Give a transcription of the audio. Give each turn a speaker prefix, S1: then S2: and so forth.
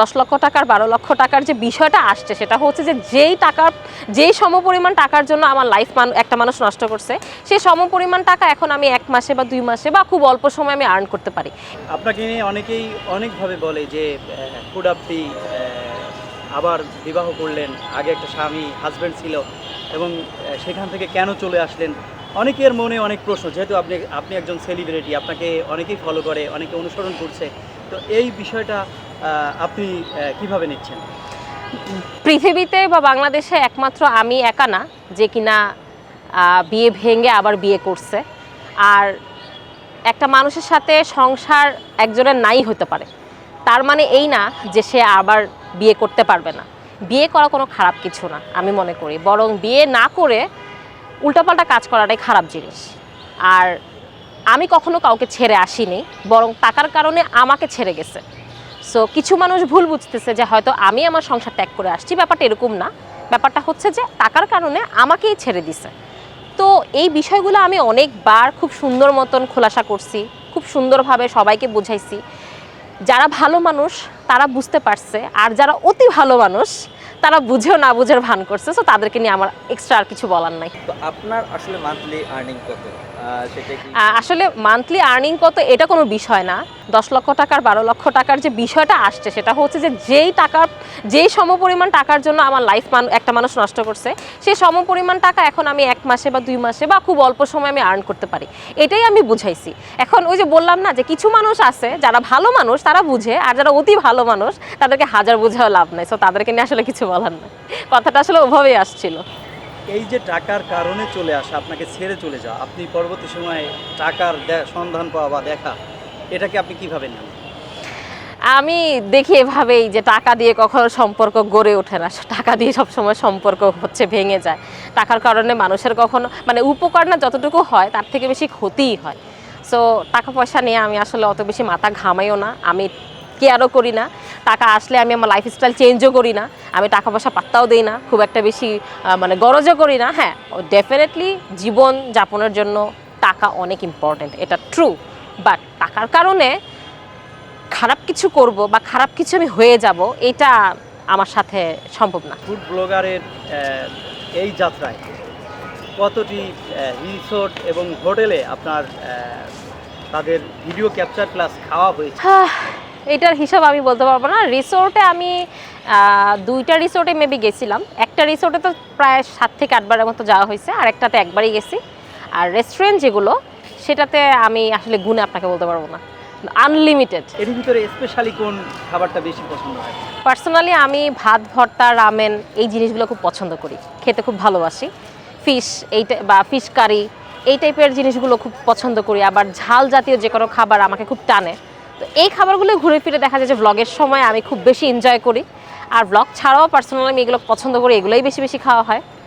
S1: দশ লক্ষ টাকার, বারো লক্ষ টাকার যে বিষয়টা আসছে, সেটা হচ্ছে যে যেই টাকার, যেই সমপরিমাণ টাকার জন্য আমার লাইফ মান, একটা মানুষ নষ্ট করছে, সেই সমপরিমাণ টাকা এখন আমি এক মাসে বা দুই মাসে বা খুব অল্প সময় আমি আর্ন করতে পারি।
S2: আপনাকে নিয়ে অনেকেই অনেকভাবে বলে যে ফুড আপনি আবার বিবাহ করলেন, আগে একটা স্বামী হাজব্যান্ড ছিল এবং সেখান থেকে কেন চলে আসলেন? অনেকের মনে অনেক প্রশ্ন, যেহেতু আপনি আপনি একজন সেলিব্রিটি আপনাকে অনেকেই ফলো করে, অনেকে অনুসরণ করছে। তো এই বিষয়টা আপনি কীভাবে নিচ্ছেন?
S1: পৃথিবীতে বা বাংলাদেশে একমাত্র আমি একা না, যে কিনা বিয়ে ভেঙে আবার বিয়ে করছে। আর একটা মানুষের সাথে সংসার একজনের নাই হতে পারে। তার মানে এই না যে সে আবার বিয়ে করতে পারবে না। বিয়ে করা কোনো খারাপ কিছু না, আমি মনে করি। বরং বিয়ে না করে উল্টাপাল্টা কাজ করাটাই খারাপ জিনিস। আর আমি কখনো কাউকে ছেড়ে আসিনি, বরং টাকার কারণে আমাকে ছেড়ে গেছে। সো কিছু মানুষ ভুল বুঝতেছে যে হয়তো আমি আমার সংসার ত্যাগ করে আসছি, ব্যাপারটা এরকম না। ব্যাপারটা হচ্ছে যে টাকার কারণে আমাকেই ছেড়ে দিছে। তো এই বিষয়গুলো আমি অনেকবার খুব সুন্দর মতন খোলাসা করছি, খুব সুন্দরভাবে সবাইকে বুঝাইছি। যারা ভালো মানুষ তারা বুঝতে পারছে আর যারা অতি ভালো মানুষ তারা বুঝেও না বুঝের ভান করছে সো তাদেরকে নিয়ে আমার এক্সট্রা আর কিছু বলার নাই।
S3: আপনার আসলে মান্থলি আর্নিং কত? সেটা কি?
S1: আসলে মান্থলি আর্নিং কত এটা কোনো বিষয় না। দশ লক্ষ টাকার বারো লক্ষ টাকার যে বিষয়টা আসছে সেটা হচ্ছে যে যেই টাকার যেই সমপরিমাণ টাকার জন্য আমার লাইফ মান একটা মানুষ নষ্ট করছে সেই সমপরিমাণ টাকা এখন আমি এক মাসে বা দুই মাসে বা খুব অল্প সময় আমি আর্ন করতে পারি। এটাই আমি বুঝাইছি। এখন ওই যে বললাম না যে কিছু মানুষ আছে যারা ভালো মানুষ তারা বুঝে আর যারা অতি ভালো মানুষ তাদেরকে হাজার বুঝেও লাভ নাই। সো তাদেরকে নিয়ে আসলে কিছু বলার নাই। কথাটা আসলে ওভাবেই আসছিল।
S2: এই যে টাকার কারণে চলে আসা আপনাকে ছেড়ে চলে যাওয়া আপনি পরবর্তী সময়ে টাকার সন্ধান পাওয়া বা দেখা এটাকে আপনি কীভাবে নেন?
S1: আমি দেখি এভাবেই যে টাকা দিয়ে কখনো সম্পর্ক গড়ে ওঠে না। টাকা দিয়ে সবসময় সম্পর্ক হচ্ছে ভেঙে যায়। টাকার কারণে মানুষের কখনো মানে উপকার না যতটুকু হয় তার থেকে বেশি ক্ষতিই হয়। সো টাকা পয়সা নিয়ে আমি আসলে অত বেশি মাথা ঘামাইও না। আমি কেয়ারও করি না। টাকা আসলে আমি আমার লাইফস্টাইল চেঞ্জও করি না। আমি টাকা পয়সা পাত্তাও দিই না। খুব একটা বেশি মানে গরজও করি না। হ্যাঁ ডেফিনেটলি জীবন যাপনের জন্য টাকা অনেক ইম্পর্ট্যান্ট এটা ট্রু বাট টাকার কারণে খারাপ কিছু করব বা খারাপ কিছু আমি হয়ে যাব এটা আমার সাথে সম্ভব না।
S2: ফুড ব্লগারের এই যাত্রায় কতটি রিসোর্ট এবং হোটেলে আপনার তাদের ভিডিও ক্যাপচার প্লাস খাওয়া হয়েছে?
S1: এটার হিসাব আমি বলতে পারব না। রিসোর্টে আমি দুইটা রিসোর্টে মেবি গেছিলাম। একটা রিসোর্টে তো প্রায় সাত থেকে আটবারের মতো যাওয়া হয়েছে আর একটাতে একবারই গেছি। আর রেস্টুরেন্ট যেগুলো সেটাতে আমি আসলে গুণে আপনাকে বলতে পারব না। আনলিমিটেড
S2: এর ভিতরে স্পেশালি কোন খাবারটা বেশি পছন্দ হয়?
S1: পার্সোনালি আমি ভাত ভর্তা রামেন এই জিনিসগুলো খুব পছন্দ করি। খেতে খুব ভালোবাসি। ফিশ এইটা বা ফিশ কারি এই টাইপের জিনিসগুলো খুব পছন্দ করি। আবার ঝাল জাতীয় যে কোনো খাবার আমাকে খুব টানে। তো এই খাবারগুলো ঘুরে ফিরে দেখা যায় যে ব্লগের সময় আমি খুব বেশি এনজয় করি। আর ব্লগ ছাড়াও পার্সোনালি আমি এগুলো পছন্দ করি, এগুলোই বেশি বেশি খাওয়া হয়।